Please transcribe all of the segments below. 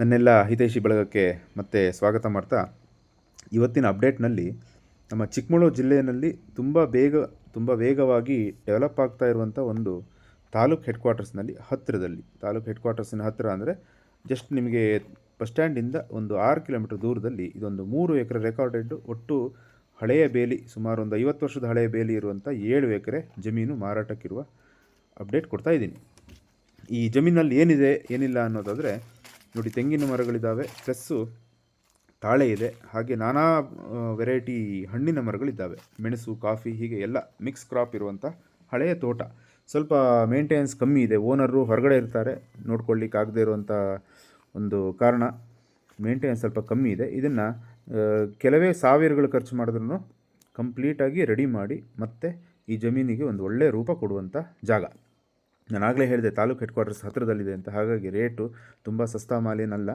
ನನ್ನೆಲ್ಲ ಹಿತೈಷಿ ಬಳಗಕ್ಕೆ ಮತ್ತೆ ಸ್ವಾಗತ ಮಾಡ್ತಾ, ಇವತ್ತಿನ ಅಪ್ಡೇಟ್ನಲ್ಲಿ ನಮ್ಮ ಚಿಕ್ಕಮಗಳೂರು ಜಿಲ್ಲೆಯಲ್ಲಿ ತುಂಬ ಬೇಗ, ತುಂಬ ವೇಗವಾಗಿ ಡೆವಲಪ್ ಆಗ್ತಾ ಇರುವಂಥ ಒಂದು ತಾಲೂಕ್ ಹೆಡ್ ಕ್ವಾರ್ಟರ್ಸ್ನಲ್ಲಿ ಹತ್ತಿರದಲ್ಲಿ. ತಾಲೂಕ್ ಹೆಡ್ ಕ್ವಾರ್ಟರ್ಸಿನ ಹತ್ತಿರ ಅಂದರೆ ಜಸ್ಟ್ ನಿಮಗೆ ಬಸ್ ಸ್ಟ್ಯಾಂಡಿಂದ ಒಂದು ಆರು ಕಿಲೋಮೀಟರ್ ದೂರದಲ್ಲಿ ಇದೊಂದು ಮೂರು ಎಕರೆ ರೆಕಾರ್ಡೆಡ್ ಒಟ್ಟು ಹಳೆಯ ಬೇಲಿ, ಸುಮಾರು ಒಂದು ಐವತ್ತು ವರ್ಷದ ಹಳೆಯ ಬೇಲಿ ಇರುವಂಥ ಏಳು ಎಕರೆ ಜಮೀನು ಮಾರಾಟಕ್ಕಿರುವ ಅಪ್ಡೇಟ್ ಕೊಡ್ತಾ ಇದ್ದೀನಿ. ಈ ಜಮೀನಲ್ಲಿ ಏನಿದೆ, ಏನಿಲ್ಲ ಅನ್ನೋದಾದರೆ ನೋಡಿ ತೆಂಗಿನ ಮರಗಳಿದ್ದಾವೆ ಪ್ಲಸ್ಸು ತಾಳೆ ಇದೆ. ಹಾಗೆ ನಾನಾ ವೆರೈಟಿ ಹಣ್ಣಿನ ಮರಗಳಿದ್ದಾವೆ ಮೆಣಸು, ಕಾಫಿ ಹೀಗೆ ಎಲ್ಲ ಮಿಕ್ಸ್ ಕ್ರಾಪ್ ಇರುವಂಥ ಹಳೆಯ ತೋಟ. ಸ್ವಲ್ಪ ಮೇಂಟೆನೆನ್ಸ್ ಕಮ್ಮಿ ಇದೆ. ಓನರು ಹೊರಗಡೆ ಇರ್ತಾರೆ. ನೋಡ್ಕೊಳ್ಳಿಕ್ಕಾಗದೇ ಇರುವಂಥ ಒಂದು ಕಾರಣ. ಮೇಂಟೆನೆನ್ಸ್ ಸ್ವಲ್ಪ ಕಮ್ಮಿ ಇದೆ. ಇದನ್ನು ಕೆಲವೇ ಸಾವಿರಗಳು ಖರ್ಚು ಮಾಡಿದ್ರೂ ಕಂಪ್ಲೀಟಾಗಿ ರೆಡಿ ಮಾಡಿ ಮತ್ತೆ ಈ ಜಮೀನಿಗೆ ಒಂದು ಒಳ್ಳೆಯ ರೂಪ ಕೊಡುವಂಥ ಜಾಗ. ನಾನು ಆಗಲೇ ಹೇಳಿದೆ, ತಾಲೂಕು ಹೆಡ್ ಕ್ವಾರ್ಟರ್ಸ್ ಹತ್ತಿರದಲ್ಲಿದೆ ಅಂತ. ಹಾಗಾಗಿ ರೇಟು ತುಂಬ ಸಸ್ತಾ ಮಾಲೇನಲ್ಲ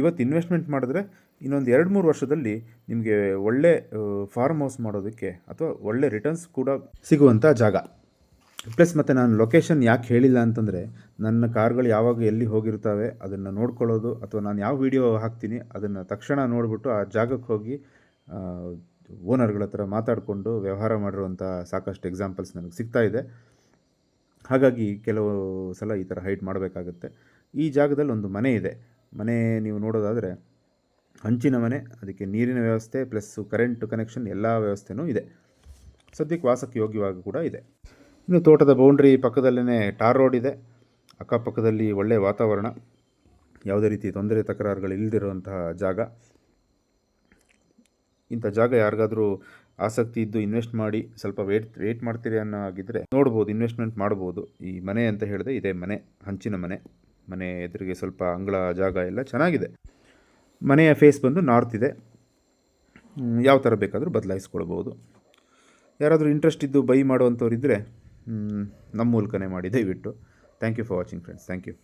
ಇವತ್ತು ಇನ್ವೆಸ್ಟ್ಮೆಂಟ್ ಮಾಡಿದ್ರೆ ಇನ್ನೊಂದು ಎರಡು ಮೂರು ವರ್ಷದಲ್ಲಿ ನಿಮಗೆ ಒಳ್ಳೆ ಫಾರ್ಮ್ ಹೌಸ್ ಮಾಡೋದಕ್ಕೆ ಅಥವಾ ಒಳ್ಳೆ ರಿಟರ್ನ್ಸ್ ಕೂಡ ಸಿಗುವಂಥ ಜಾಗ. ಪ್ಲಸ್ ಮತ್ತು ನಾನು ಲೊಕೇಶನ್ ಯಾಕೆ ಹೇಳಿಲ್ಲ ಅಂತಂದರೆ, ನನ್ನ ಕಾರ್ಗಳು ಯಾವಾಗ ಎಲ್ಲಿ ಹೋಗಿರ್ತವೆ ಅದನ್ನು ನೋಡ್ಕೊಳ್ಳೋದು ಅಥವಾ ನಾನು ಯಾವ ವಿಡಿಯೋ ಹಾಕ್ತೀನಿ ಅದನ್ನು ತಕ್ಷಣ ನೋಡಿಬಿಟ್ಟು ಆ ಜಾಗಕ್ಕೆ ಹೋಗಿ ಓನರ್ಗಳ ಹತ್ರ ಮಾತಾಡಿಕೊಂಡು ವ್ಯವಹಾರ ಮಾಡಿರುವಂಥ ಸಾಕಷ್ಟು ಎಕ್ಸಾಂಪಲ್ಸ್ ನನಗೆ ಸಿಗ್ತಾ ಇದೆ. ಹಾಗಾಗಿ ಕೆಲವು ಸಲ ಈ ಥರ ಹೈಟ್ ಮಾಡಬೇಕಾಗುತ್ತೆ. ಈ ಜಾಗದಲ್ಲಿ ಒಂದು ಮನೆ ಇದೆ. ಮನೆ ನೀವು ನೋಡೋದಾದರೆ ಹಂಚಿನ ಮನೆ, ಅದಕ್ಕೆ ನೀರಿನ ವ್ಯವಸ್ಥೆ ಪ್ಲಸ್ಸು ಕರೆಂಟ್ ಕನೆಕ್ಷನ್ ಎಲ್ಲ ವ್ಯವಸ್ಥೆನೂ ಇದೆ. ಸದ್ಯಕ್ಕೆ ವಾಸಕ್ಕೆ ಯೋಗ್ಯವಾಗಿ ಕೂಡ ಇದೆ. ಇನ್ನು ತೋಟದ ಬೌಂಡ್ರಿ ಪಕ್ಕದಲ್ಲೇ ಟಾರ್ ರೋಡ್ ಇದೆ. ಅಕ್ಕಪಕ್ಕದಲ್ಲಿ ಒಳ್ಳೆಯ ವಾತಾವರಣ. ಯಾವುದೇ ರೀತಿ ತೊಂದರೆ, ತಕರಾರುಗಳು ಇಲ್ಲದಿರುವಂತಹ ಜಾಗ. ಇಂಥ ಜಾಗ ಯಾರಿಗಾದರೂ ಆಸಕ್ತಿ ಇದ್ದು ಇನ್ವೆಸ್ಟ್ ಮಾಡಿ ಸ್ವಲ್ಪ ವೇಟ್ ವೇಟ್ ಮಾಡ್ತೀರಿ ಅನ್ನೋ ಆಗಿದ್ದರೆ ನೋಡ್ಬೋದು ಇನ್ವೆಸ್ಟ್ಮೆಂಟ್ ಮಾಡ್ಬೋದು. ಈ ಮನೆ ಅಂತ ಹೇಳಿದೆ ಇದೇ ಮನೆ, ಹಂಚಿನ ಮನೆ. ಮನೆ ಎದುರಿಗೆ ಸ್ವಲ್ಪ ಅಂಗಳ ಜಾಗ ಎಲ್ಲ ಚೆನ್ನಾಗಿದೆ. ಮನೆಯ ಫೇಸ್ ಬಂದು ನಾರ್ತ್ ಇದೆ. ಯಾವ ಥರ ಬೇಕಾದರೂ ಬದಲಾಯಿಸ್ಕೊಳ್ಬೋದು. ಯಾರಾದರೂ ಇಂಟ್ರೆಸ್ಟ್ ಇದ್ದು ಬೈ ಮಾಡುವಂಥವ್ರು ಇದ್ದರೆ ನಮ್ಮ ಮೂಲಕನೇ ಮಾಡಿ, ದಯವಿಟ್ಟು. Thank you for watching friends thank you